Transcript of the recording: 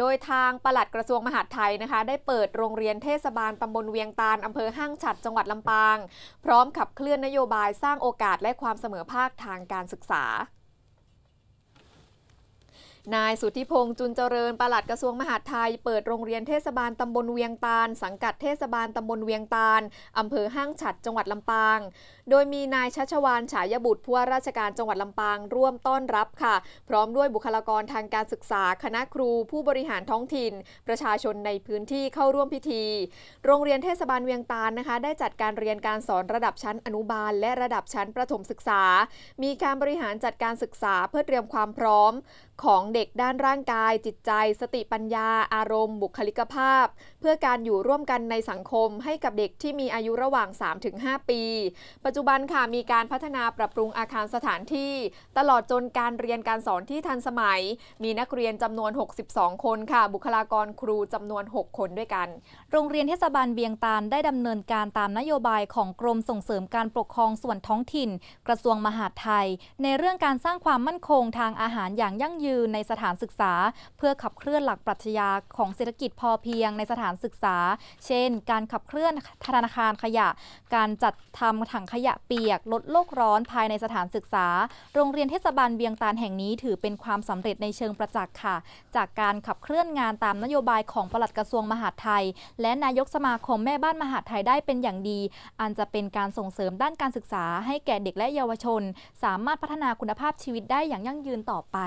โดยทางปลัดกระทรวงมหาดไทยนะคะ ได้เปิดโรงเรียนเทศบาลตำบลเวียงตาลอำเภอห้างฉัดจังหวัดลำปาง พร้อมขับเคลื่อนนโยบายสร้างโอกาสและความเสมอภาคทางการศึกษา นายสุทธิพงษ์จุนเจริญปลัดกระทรวงมหาดไทย เปิดโรงเรียนเทศบาลตำบลเวียงตาล สังกัดเทศบาลตำบลเวียงตาลอำเภอห้างฉัดจังหวัดลำปาง โดยมีนายชัชวานฉายบุตรผู้ว่าราชการจังหวัดลำปางร่วมต้อนรับค่ะ พร้อมด้วยบุคลากรทางการศึกษา คณะครูผู้บริหารท้องถิ่น ประชาชนในพื้นที่เข้าร่วมพิธี โรงเรียนเทศบาลเวียงตาลนะคะ ได้จัดการเรียนการสอนระดับชั้นอนุบาล และระดับชั้นประถมศึกษา มีการบริหารจัดการศึกษาเพื่อเตรียมความพร้อมของเด็กด้านร่างกาย จิตใจ สติปัญญา อารมณ์ บุคลิกภาพ เพื่อการอยู่ร่วมกันในสังคมให้กับเด็กที่มีอายุระหว่าง 3-5 ปี ปัจจุบันค่ะมีการพัฒนาปรับปรุงอาคารสถานที่ ตลอดจนการเรียนการสอนที่ทันสมัย มีนักเรียนจำนวน 62 คนค่ะ บุคลากรครูจำนวน 6 คนด้วยกัน โรงเรียนเทศบาลเวียงตาลได้ดำเนินการตามนโยบายของกรมส่งเสริมการปกครองส่วนท้องถิ่น กระทรวงมหาดไทย ในเรื่องการสร้างความมั่นคงทางอาหารอย่างยั่งยืนในสถานศึกษา เพื่อขับเคลื่อนหลักปรัชญาของเศรษฐกิจพอเพียงในสถานศึกษา เช่น การขับเคลื่อนธนาคารขยะ การจัดทำถังขยะเปียก ลดโลกร้อนภายในสถานศึกษา โรงเรียนเทศบาลเวียงตาลแห่งนี้ถือเป็นความสำเร็จในเชิงประจักษ์ค่ะ จากการขับเคลื่อนงานตามนโยบายของปลัดกระทรวงมหาดไทย และนายกสมาคมแม่บ้านมหาดไทยได้เป็นอย่างดี อันจะเป็นการส่งเสริมด้านการศึกษา ให้แก่เด็กและเยาวชน สามารถพัฒนาคุณภาพชีวิตได้อย่างยั่งยืนต่อไป